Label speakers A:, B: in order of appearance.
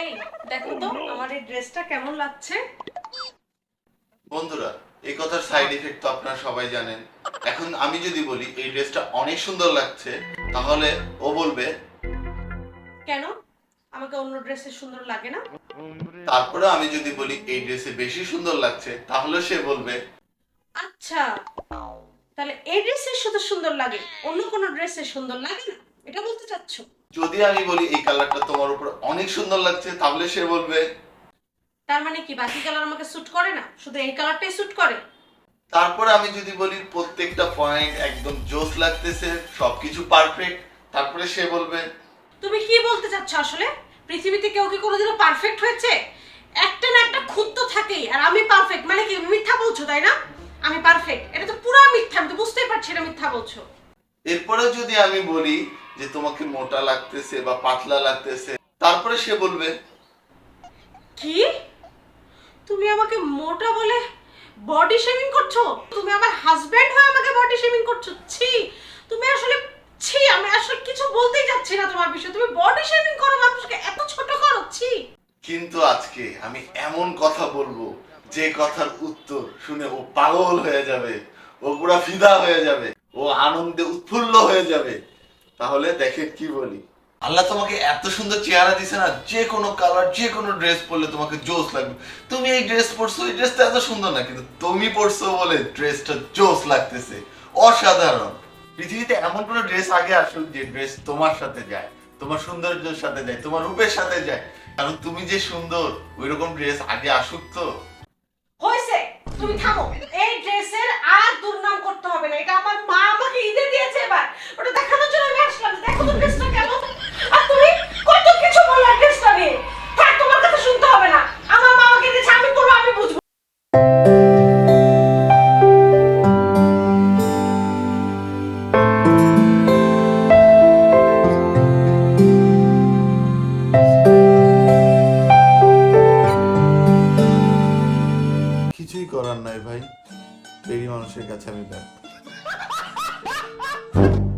A: এই দেখো তো আমার এই ড্রেসটা কেমন লাগছে?
B: বন্ধুরা এই কথার সাইড ইফেক্ট তো আপনারা সবাই জানেন। এখন আমি যদি বলি এই ড্রেসটা অনেক সুন্দর লাগছে তাহলে ও বলবে
A: কেন? আমাকে অন্য ড্রেসে সুন্দর লাগে না?
B: তারপরে আমি যদি বলি এই ড্রেসে বেশি সুন্দর লাগছে তাহলে সে বলবে
A: আচ্ছা তাহলে এই ড্রেসের সাথে সুন্দর লাগে অন্য কোনো ড্রেসে সুন্দর লাগে না?
B: যদি আমি বলি এই কালারটা তোমার উপর অনেক সুন্দর লাগছে তাহলে সে বলবে
A: তার মানে কি? বাকি কালার আমাকে স্যুট করে না? শুধু এই কালারটাই স্যুট করে?
B: তারপরে আমি যদি বলি প্রত্যেকটা পয়েন্ট একদম জোস লাগতেছে সবকিছু পারফেক্ট তারপরে সে বলবে
A: তুমি কি বলতে চাচ্ছ আসলে? পৃথিবীতে কেউ কি কোনোদিনও পারফেক্ট হয়েছে? একটা না একটা খুঁত তো থাকেই আর আমি পারফেক্ট মানে কি মিথ্যা বলছো তাই না? আমি পারফেক্ট এটা তো পুরো মিথ্যা আমি তো বুঝতেই পারছি এটা মিথ্যা বলছো।
B: এরপরে যদি আমি বলি যে তোমাকে মোটা লাগতেছে বা পাতলা লাগতেছে তারপরে সে বলবে
A: কি? তুমি আমাকে মোটা বলে বডি শেমিং করছ? তুমি আমার হাজবেন্ড হয়ে আমাকে বডি শেমিং করছ? ছি তুমি আসলে ছি আমি আসলে কিছু বলতেই যাচ্ছি না তোমার বিষয়ে। তুমি বডি শেমিং করো মানুষকে এত ছোট করো ছি।
B: কিন্তু আজকে আমি এমন কথা বলব যে কথার উত্তর শুনে ও পাগল হয়ে যাবে ও পুরা ফিদা হয়ে যাবে। ও আনন্দে উৎফুল্ল হয়ে যাবে। তাহলে দেখে কি বলি। আল্লাহ তোমাকে এত সুন্দর চেহারা দিছে না, যে কোনো কালার যে কোনো ড্রেস পরলে তোমাকে জোস লাগবে। তুমি এই ড্রেস পরছো, এই ড্রেসটা এত সুন্দর না, কিন্তু তুমি পরছো বলে ড্রেসটা জোস লাগতেছে। অসাধারণ। পৃথিবীতে এমন কোনো ড্রেস আগে আসুক যে ড্রেস তোমার সাথে যায়, তোমার সৌন্দর্যের সাথে যায়, তোমার রূপের সাথে যায়। কারণ তুমি যে সুন্দর ওই রকম ড্রেস আগে আসুক তো।
A: হয়েছে, তুমি থামো। এই ড্রেসের আর দুর্নাম হবে না, এটা আমার মা আমাকে ঈদে দিয়েছে এবার। ওটা দেখানোর জন্য আমি আসলাম, দেখো তো ড্রেসটা কেমন। আর তুমি কত কিছু বললে ড্রেসটা নিয়ে। হ্যাঁ তোমার কথা শুনতে হবে না। আমার মা আমাকে দিয়েছে আমি পড়ব আমি বুঝব।
B: কিছুই করার নাই ভাই। বেরি মানুষের কাছে আমি ব্যর্থ। Thank you.